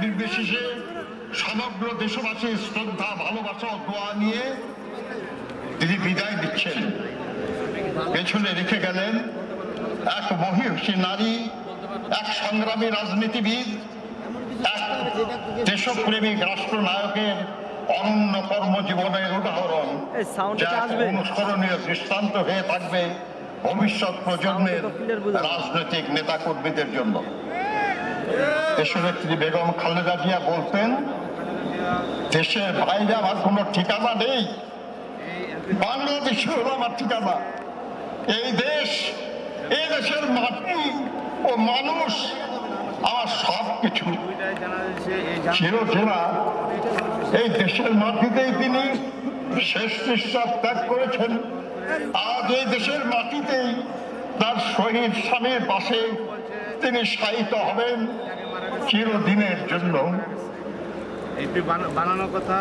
নির্বিশেষে সমগ্র দেশবাসীর শ্রদ্ধা ভালোবাসা দোয়া নিয়ে তিনি বিদায় দিচ্ছেন পেছনে রেখে গেলেন এক মহিষী নারী এক সংগ্রামী রাজনীতিবিদ এক দেশপ্রেমিক রাষ্ট্রনায়কের অনন্য কর্মজীবনের উদাহরণ অনুসরণীয় দৃষ্টান্ত হয়ে থাকবে ভবিষ্যৎ প্রজন্মের। রাজনৈতিক নেতাকর্মীদের জন্য দেশনেত্রী বেগম খালেদা জিয়া বলতেন দেশের বাইরে আমার কোনো ঠিকানা নেই। বাংলাদেশ হলো আমার ঠিকানা। এই দেশ, এই দেশের মাটি ও মানুষ, আমার সব কিছু এই দেশের মাটিতেই তিনি শেষ নিঃশ্বাস ত্যাগ করেছেন। আজ এই দেশের মাটিতেই তার শহীদ স্বামীর পাশে তিনি শায়িত হবেন চিরদিনের জন্য।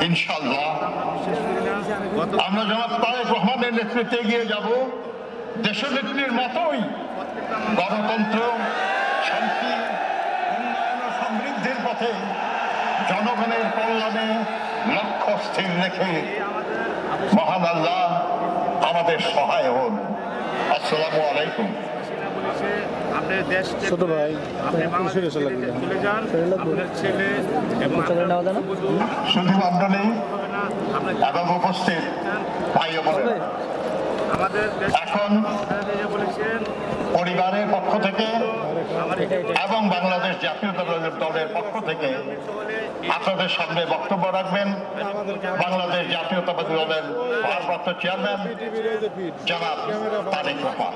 ইনশাল্লাহ আমরা জনাব তারেক রহমানের নেতৃত্বে এগিয়ে যাব। দেশনেত্রীর মতোই গণতন্ত্র শান্তি উন্নয়ন সমৃদ্ধির পথে জনগণের কল্যাণে লক্ষ্য স্থির রেখে মহান আল্লাহ আমাদের সহায় হন। আসসালামু আলাইকুম। পুলিশে আপনার দেশ ছোট ভাই, আপনি। থেকে চলে যান আপনার ছেলে এবং? শুধু আপনার এবং উপস্থিত ভাই আমাদের দেশ এখন বলেছেন পরিবারের পক্ষ থেকে এবং বাংলাদেশ জাতীয় দলের দলের পক্ষ থেকে আপনাদের সামনে বক্তব্য রাখবেন। বাংলাদেশ জাতীয়তাবাদী দলের ভারপ্রাপ্ত চেয়ারম্যান জনাব তারেক রহমান।